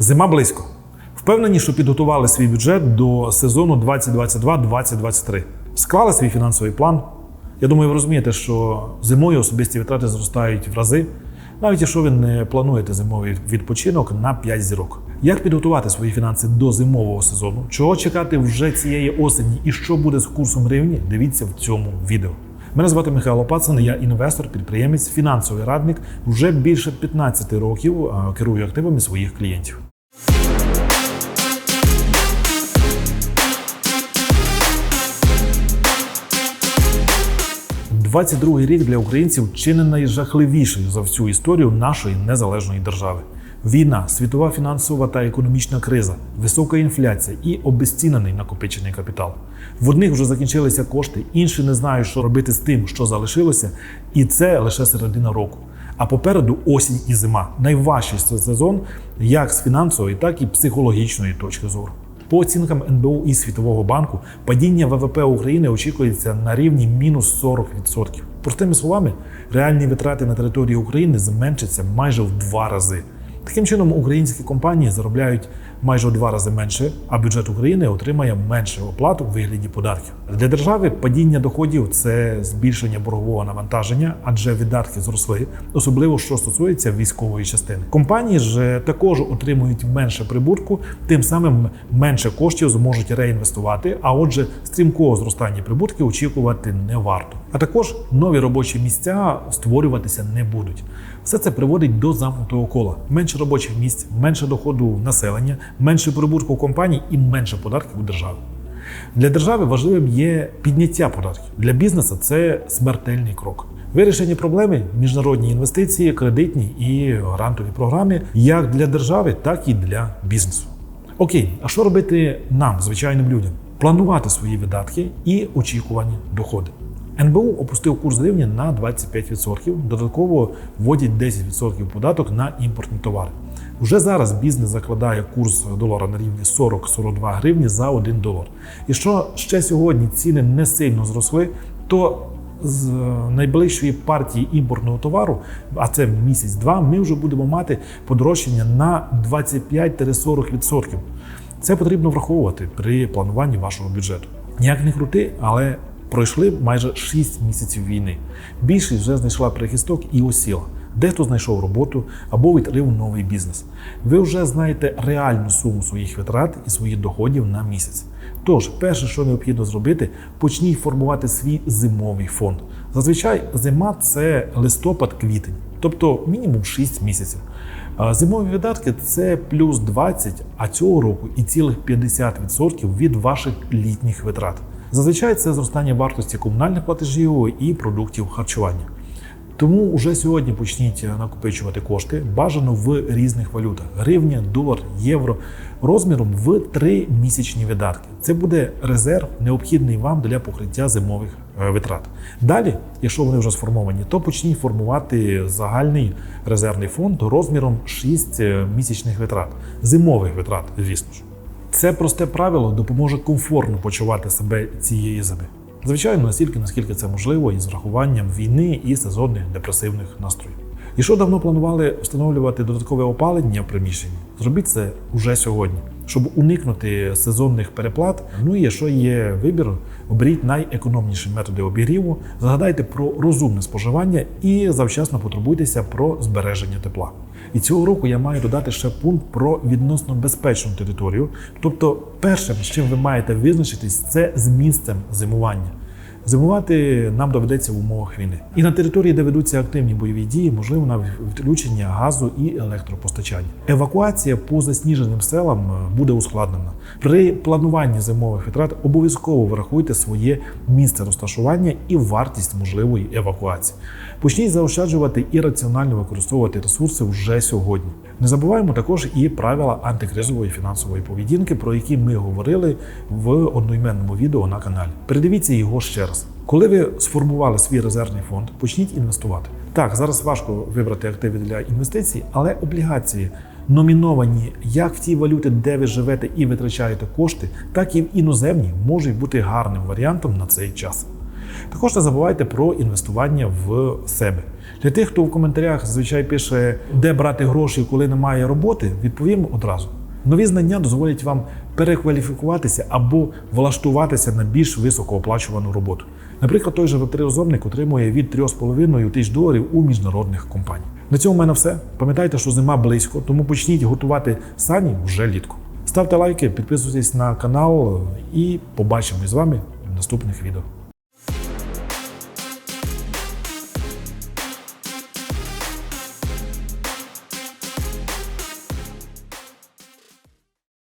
Зима близько. Впевнені, що підготували свій бюджет до сезону 2022-2023. Склали свій фінансовий план. Я думаю, ви розумієте, що зимою особисті витрати зростають в рази, навіть якщо ви не плануєте зимовий відпочинок на 5 зірок. Як підготувати свої фінанси до зимового сезону? Чого чекати вже цієї осені і що буде з курсом гривні? Дивіться в цьому відео. Мене звати Михайло Пацан, я інвестор, підприємець, фінансовий радник. Вже більше 15 років керую активами своїх клієнтів. 22-й рік для українців чи не найжахливіший за всю історію нашої незалежної держави. Війна, світова фінансова та економічна криза, висока інфляція і обезцінений накопичений капітал. В одних вже закінчилися кошти, інші не знають, що робити з тим, що залишилося, і це лише середина року. А попереду осінь і зима найважчий сезон як з фінансової, так і психологічної точки зору. По оцінкам НБУ і Світового банку, падіння ВВП України очікується на рівні мінус 40%. Простими словами, реальні витрати на території України зменшаться майже в два рази. Таким чином, українські компанії заробляють майже у два рази менше, а бюджет України отримає менше оплату в вигляді податків. Для держави падіння доходів це збільшення боргового навантаження, адже видатки зросли, особливо що стосується військової частини. Компанії ж також отримують менше прибутку, тим самим менше коштів зможуть реінвестувати. А отже, стрімкого зростання прибутків очікувати не варто. А також нові робочі місця створюватися не будуть. Все це приводить до замкнутого кола: менше робочих місць, менше доходу населення, менше прибутку компаній і менше податків у державі. Для держави важливим є підняття податків. Для бізнесу це смертельний крок. Вирішення проблеми міжнародні інвестиції, кредитні і грантові програми як для держави, так і для бізнесу. Окей, а що робити нам, звичайним людям? Планувати свої видатки і очікувані доходи. НБУ опустив курс гривні на 25%, додатково вводять 10% податок на імпортні товари. Вже зараз бізнес закладає курс долара на рівні 40-42 гривні за 1 долар. І що ще сьогодні ціни не сильно зросли, то з найближчої партії імпортного товару, а це місяць-два, ми вже будемо мати подорожчання на 25-40%. Це потрібно враховувати при плануванні вашого бюджету. Ніяк не крути, але пройшли майже 6 місяців війни. Більшість вже знайшла прихисток і осіла. Дехто знайшов роботу або відкрив новий бізнес. Ви вже знаєте реальну суму своїх витрат і своїх доходів на місяць. Тож, перше, що необхідно зробити, почніть формувати свій зимовий фонд. Зазвичай зима це листопад-квітень, тобто мінімум 6 місяців. Зимові видатки це плюс 20, а цього року і цілих 50% від ваших літніх витрат. Зазвичай це зростання вартості комунальних платежів і продуктів харчування. Тому вже сьогодні почніть накопичувати кошти бажано в різних валютах: гривня, долар, євро, розміром в три місячні видатки. Це буде резерв, необхідний вам для покриття зимових е, витрат. Далі, якщо вони вже сформовані, то почніть формувати загальний резервний фонд розміром 6 місячних витрат, зимових витрат, звісно ж. Це просте правило допоможе комфортно почувати себе цієї зими. Звичайно, настільки, наскільки це можливо, із врахуванням війни і сезонних депресивних настроїв. Якщо давно планували встановлювати додаткове опалення в приміщенні, зробіть це уже сьогодні, щоб уникнути сезонних переплат. Ну і якщо є вибір, оберіть найекономніші методи обігріву, згадайте про розумне споживання і завчасно потурбуйтеся про збереження тепла. І цього року я маю додати ще пункт про відносно безпечну територію. Тобто, першим, з чим ви маєте визначитись, це з місцем зимування. Зимувати нам доведеться в умовах війни. І на території, де ведуться активні бойові дії, можливо на відключення газу і електропостачання. Евакуація по засніженим селам е, буде ускладнена. При плануванні зимових витрат обов'язково врахуйте своє місце розташування і вартість можливої евакуації. Почніть заощаджувати і раціонально використовувати ресурси вже сьогодні. Не забуваємо також і правила антикризової фінансової поведінки, про які ми говорили в одноіменному відео на каналі. Передивіться його ще раз. Коли ви сформували свій резервний фонд, почніть інвестувати. Так, зараз важко вибрати активи для інвестицій, але облігації номіновані як в тій валюті, де ви живете і витрачаєте кошти, так і в іноземній можуть бути гарним варіантом на цей час. Також не забувайте про інвестування в себе. Для тих, хто в коментарях зазвичай пише, де брати гроші, коли немає роботи, відповім одразу. Нові знання дозволять вам перекваліфікуватися або влаштуватися на більш високооплачувану роботу. Наприклад, той же веб-3-розробник отримує від 3,5 тисяч доларів у міжнародних компаній. На цьому в мене все. Пам'ятайте, що зима близько, тому почніть готувати сані вже літку. Ставте лайки, підписуйтесь на канал і побачимось з вами в наступних відео.